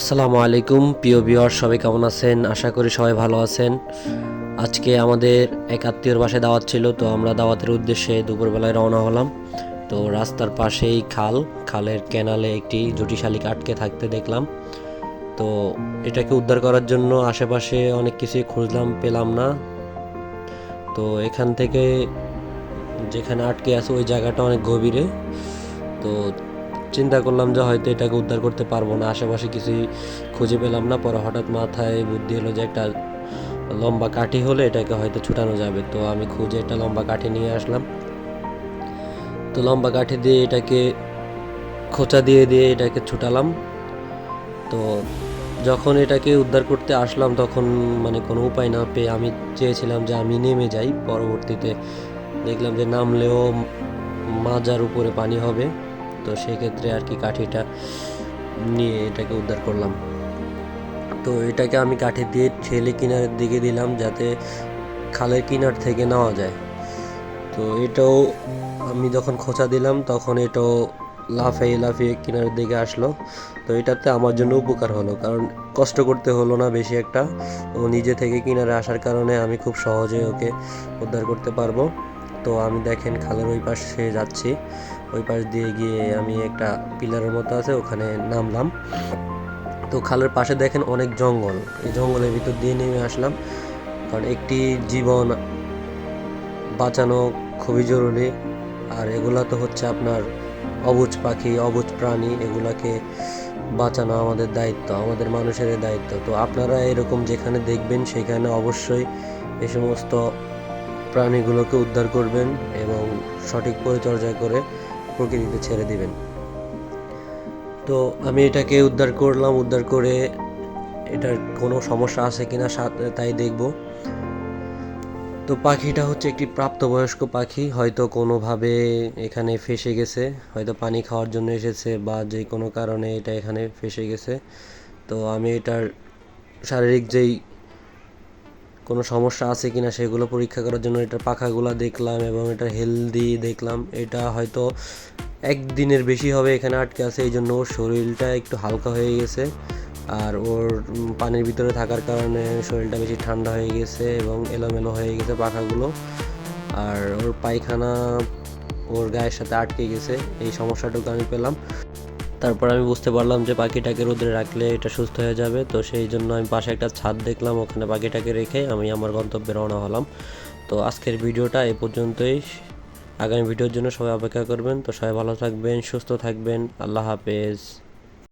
আসসালামু আলাইকুম, প্রিয় বিওর সবাই কেমন আছেন? আশা করি সবাই ভালো আছেন। আজকে আমাদের এক আত্মীয়র বাসায় দাওয়াত ছিল, তো আমরা দাওয়াতের উদ্দেশ্যে দুপুরবেলায় রওনা হলাম। তো রাস্তার পাশেই খাল, খালের ক্যানালে একটি জটি শালিক আটকে থাকতে দেখলাম। তো এটাকে উদ্ধার করার জন্য আশেপাশে অনেক কিছুই খুঁজলাম, পেলাম না। তো এখান থেকে যেখানে আটকে আছে, ওই জায়গাটা অনেক গভীরে। তো চিন্তা করলাম যে হয়তো এটাকে উদ্ধার করতে পারব না। আশেপাশে কিছুই খুঁজে পেলাম না। পরে হঠাৎ মাথায় বুদ্ধি হলো যে একটা লম্বা কাঠি হলে এটাকে হয়তো ছুটানো যাবে। তো আমি খুঁজে একটা লম্বা কাঠি নিয়ে আসলাম। তো লম্বা কাঠি দিয়ে এটাকে খোঁচা দিয়ে দিয়ে এটাকে ছুটালাম। তো যখন এটাকে উদ্ধার করতে আসলাম তখন মানে কোনো উপায় না পেয়ে আমি চেয়েছিলাম যে আমি নেমে যাই। পরবর্তীতে দেখলাম যে নামলেও মাজার উপরে পানি হবে। তো সেক্ষেত্রে আর কি কাঠিটা নিয়ে এটাকে উদ্ধার করলাম। তো এটাকে আমি কাঠি দিয়ে ঠেলে কিনারের দিকে দিলাম যাতে খালের কিনার থেকে নেওয়া যায়। তো এটাও আমি যখন খোঁচা দিলাম তখন এটাও লাফিয়ে লাফিয়ে কিনারের দিকে আসলো। তো এটাতে আমার জন্য উপকার হলো কারণ কষ্ট করতে হলো না বেশি একটা। ও নিজে থেকে কিনারে আসার কারণে আমি খুব সহজে ওকে উদ্ধার করতে পারব। তো আমি দেখেন খালের ওই পাশে যাচ্ছি। ওই পাশ দিয়ে গিয়ে আমি একটা পিলারের মতো আছে, ওখানে নামলাম। তো খালের পাশে দেখেন অনেক জঙ্গল। এই জঙ্গলের ভিতর দিয়ে নেমে আসলাম। কারণ একটি জীবন বাঁচানো খুবই জরুরি। আর এগুলা তো হচ্ছে আপনার অবুজ পাখি, অবুজ প্রাণী, এগুলাকে বাঁচানো আমাদের দায়িত্ব, আমাদের মানুষের দায়িত্ব। তো আপনারা এরকম যেখানে দেখবেন, সেখানে অবশ্যই এই সমস্ত প্রাণীগুলোকে উদ্ধার করবেন এবং সঠিক পরিচর্যা করে প্রকৃতিতে ছেড়ে দিবেন। তো আমি এটাকে উদ্ধার করলাম, উদ্ধার করে এটার কোনো সমস্যা আছে কিনা সাথে তাই দেখব। তো পাখিটা হচ্ছে একটি প্রাপ্তবয়স্ক পাখি, হয়তো কোনোভাবে এখানে ফেসে গেছে, হয়তো পানি খাওয়ার জন্য এসেছে বা যে কোনো কারণে এটা এখানে ফেসে গেছে। তো আমি এটার শারীরিক যেই কোনো সমস্যা আছে কিনা সেগুলো পরীক্ষা করার জন্য এটার পাখাগুলো দেখলাম এবং এটা হেলদি দেখলাম। এটা হয়তো একদিনের বেশি হবে এখানে আটকে আছে, এই জন্য ওর শরীরটা একটু হালকা হয়ে গেছে। আর ওর পানির ভিতরে থাকার কারণে শরীরটা বেশি ঠান্ডা হয়ে গেছে এবং এলোমেলো হয়ে গেছে পাখাগুলো। আর ওর পায়খানা ওর গায়ের সাথে আটকে গেছে, এই সমস্যাটুকু আমি পেলাম। তারপর আমি বুঝতে পারলাম যে পাখিটাকে রোদে রাখলে এটা সুস্থ হয়ে যাবে। তো সেই জন্য আমি পাশে একটা ছাদ দেখলাম, ওখানে পাখিটাকে রেখে আমি আমার গন্তব্যে রওনা হলাম। তো আজকের ভিডিওটা এ পর্যন্তই। আগামী ভিডিওর জন্য সবাই অপেক্ষা করবেন। তো সবাই ভালো থাকবেন, সুস্থ থাকবেন। আল্লাহ হাফেজ।